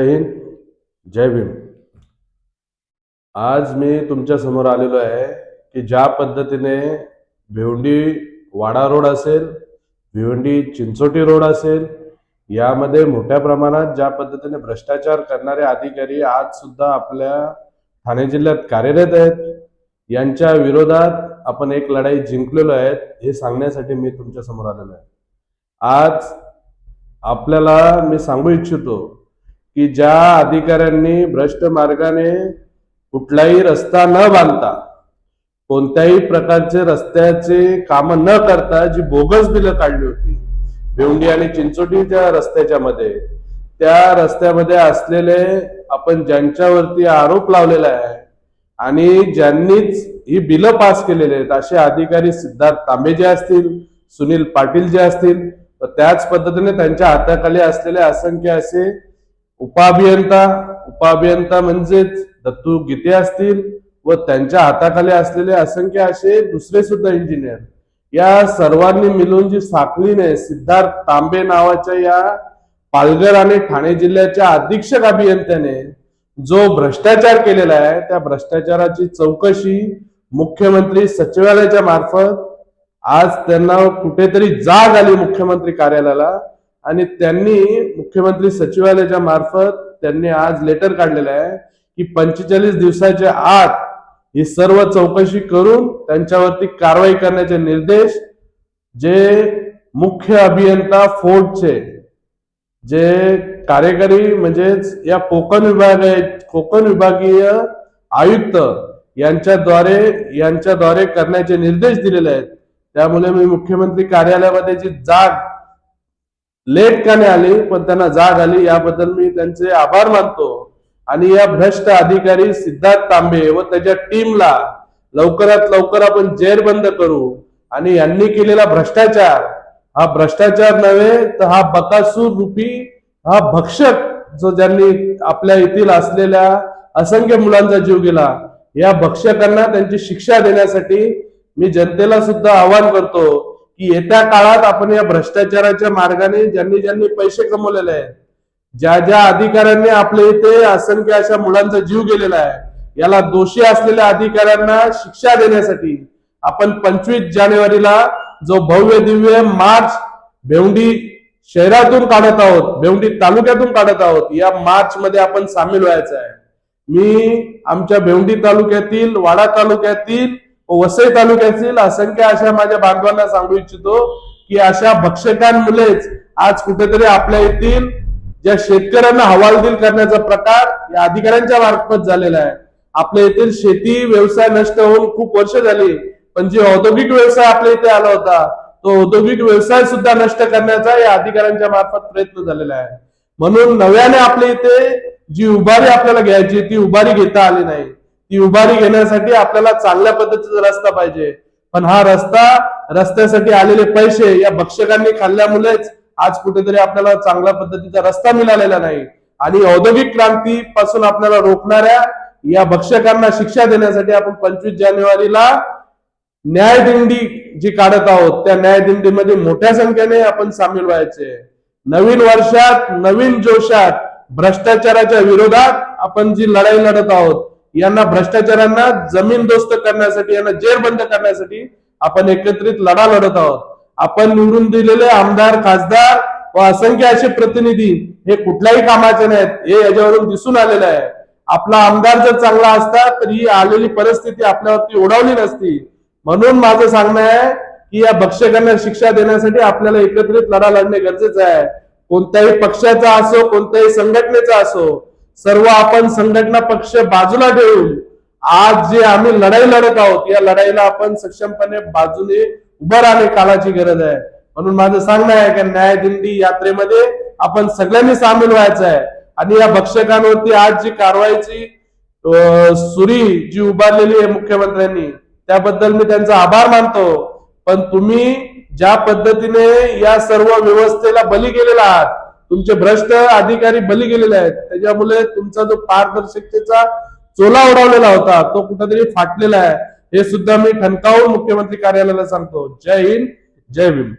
जय हिंद जय भीम. आज मी तुमच्यासमोर आलेलो आहे की ज्या पद्धतीने भिवंडी वाडा रोड असेल भिवंडी चिंचोटी रोड असेल यामध्ये मोठ्या प्रमाणात ज्या पद्धतीने भ्रष्टाचार करणारे अधिकारी आज सुद्धा आपल्या ठाणे जिल्ह्यात कार्यरत आहेत यांच्या विरोधात आपण एक लढाई जिंकलेलो आहे हे सांगण्यासाठी मी तुमच्यासमोर आलेलो आहे. आज आपल्याला मी सांगू इच्छितो की ज्या अधिकाऱ्यांनी भ्रष्ट मार्गाने कुठलाही रस्ता न बांधता कोणत्याही प्रकारचे रस्त्याचे काम न करता जी बोगस बिलं काढली होती भिवंडी आणि चिंचोटीच्या रस्त्याच्या मध्ये त्या रस्त्यामध्ये असलेले आपण ज्यांच्यावरती आरोप लावलेला आहे आणि ज्यांनीच ही बिलं पास केलेली आहेत असे अधिकारी सिद्धार्थ तांबे जे असतील सुनील पाटील जे असतील त्याच पद्धतीने त्यांच्या हाताखाली असलेले असंख्य असे उपाभियंता उपाभियंता म्हणजेच दत्तू गीते असतील व त्यांच्या हाताखाली असलेले असंख्य असे दुसरे सुद्धा इंजिनियर या सर्वांनी मिळून जी साखळीने सिद्धार्थ तांबे नावाच्या या पालघर आणि ठाणे जिल्ह्याच्या अधीक्षक अभियंत्याने जो भ्रष्टाचार केलेला आहे त्या भ्रष्टाचाराची चौकशी मुख्यमंत्री सचिवालयाच्या मार्फत आज त्यांना कुठेतरी जाग आली मुख्यमंत्री कार्यालयाला. आणि त्यांनी मुख्यमंत्री सचिवालयाच्या मार्फत त्यांनी आज लेटर काढलेलं आहे की पंचेचाळीस दिवसाच्या आत ही सर्व चौकशी करून त्यांच्यावरती कारवाई करण्याचे निर्देश जे मुख्य अभियंता फोर्टचे जे कार्यकारी म्हणजेच या कोकण विभाग कोकण विभागीय आयुक्त यांच्याद्वारे यांच्याद्वारे करण्याचे निर्देश दिलेले आहेत. त्यामुळे मी मुख्यमंत्री कार्यालयामध्ये जी जाग लेट काने आली पण त्यांना जाग आली याबद्दल मी त्यांचे आभार मानतो. आणि या भ्रष्ट अधिकारी सिद्धार्थ तांबे व त्याच्या टीमला लवकरात लवकर आपण जेरबंद करू. आणि यांनी केलेला भ्रष्टाचार हा भ्रष्टाचार नव्हे तर हा बकासूर रूपी हा भक्षक जो ज्यांनी आपल्या येथील असलेल्या असंख्य मुलांचा जीव गेला या भक्षकांना त्यांची शिक्षा देण्यासाठी मी जनतेला सुद्धा आवाहन करतो. की येत्या काळात आपण या भ्रष्टाचाराच्या मार्गाने ज्यांनी ज्यांनी पैसे कमवलेले आहेत ज्या ज्या अधिकाऱ्यांनी आपल्या इथे असंख्य अशा मुलांचा जीव गेलेला आहे याला दोषी असलेल्या अधिकाऱ्यांना शिक्षा देण्यासाठी आपण पंचवीस जानेवारीला जो भव्य दिव्य मार्च भेवंडी शहरातून काढत आहोत भेवंडी तालुक्यातून काढत आहोत या मार्च मध्ये आपण सामील व्हायचं आहे. मी आमच्या भेवंडी तालुक्यातील वाडा तालुक्यातील वसई तालुक्यातील असंख्य अशा माझ्या बांधवांना सांगू इच्छितो की अशा भक्षकांमुळेच आज कुठेतरी आपल्या येथील ज्या शेतकऱ्यांना हवालदिल करण्याचा प्रकार या अधिकाऱ्यांच्या मार्फत झालेला आहे. आपल्या येथील शेती व्यवसाय नष्ट होऊन खूप वर्ष झाली पण जे औद्योगिक व्यवसाय आपल्या इथे आला होता तो औद्योगिक व्यवसाय सुद्धा नष्ट करण्याचा या अधिकाऱ्यांच्या मार्फत प्रयत्न झालेला आहे. म्हणून नव्याने आपल्या इथे जी उभारी आपल्याला घ्यायची ती उभारी घेता आली नाही. ती उभारी घेण्यासाठी आपल्याला चांगल्या पद्धतीचा रस्ता पाहिजे. पण हा रस्ता रस्त्यासाठी आलेले पैसे या भक्षकांनी खाल्ल्यामुळेच आज कुठेतरी आपल्याला चांगल्या पद्धतीचा रस्ता मिळालेला नाही. आणि औद्योगिक क्रांती पासून आपल्याला रोखणाऱ्या या भक्षकांना शिक्षा देण्यासाठी आपण पंचवीस जानेवारीला न्यायदिंडी जी काढत आहोत त्या न्यायदिंडीमध्ये मोठ्या संख्येने आपण सामील व्हायचे. नवीन वर्षात नवीन जोशात भ्रष्टाचाराच्या विरोधात आपण जी लढाई लढत आहोत यांना भ्रष्टाचारांना जमीनदोस्त करण्यासाठी यांना जेरबंद करण्यासाठी आपण एकत्रित लढा लढत आहोत. आपण निवडून दिलेले आमदार खासदार व असंख्य असे प्रतिनिधी हे कुठल्याही कामाचे नाहीत. हे याच्यावरून दिसून आलेलं आहे. आपला आमदार जर चांगला असता तर ही आलेली परिस्थिती आपल्यावरती ओढवली नसती. म्हणून माझं सांगणं आहे की या भक्षकांना शिक्षा देण्यासाठी आपल्याला एकत्रित लढा लढणे गरजेचं आहे. कोणत्याही पक्षाचा असो कोणत्याही संघटनेचा असो सर्व आपण संघटना पक्ष बाजूला ठेवून आज जे आम्ही लढाई लढत आहोत या लढाईला आपण सक्षमपणे बाजूने उभं राहणे काळाची गरज आहे. म्हणून माझं सांगणं आहे की न्यायदिंडी यात्रेमध्ये आपण सगळ्यांनी सामील व्हायचं आहे. आणि या भक्षकांवरती आज जी कारवाईची सुरी जी उभारलेली आहे मुख्यमंत्र्यांनी त्याबद्दल मी त्यांचा आभार मानतो. पण तुम्ही ज्या पद्धतीने या सर्व व्यवस्थेला बली गेलेला आहात तुमचे भ्रष्ट अधिकारी बली गेलेले आहेत. त्याच्यामुळे तुमचा जो पारदर्शकतेचा चोला उडवलेला होता तो कुठेतरी फाटलेला आहे. हे सुद्धा मी ठणकावून मुख्यमंत्री कार्यालयाला सांगतो. जय हिंद जय भीम.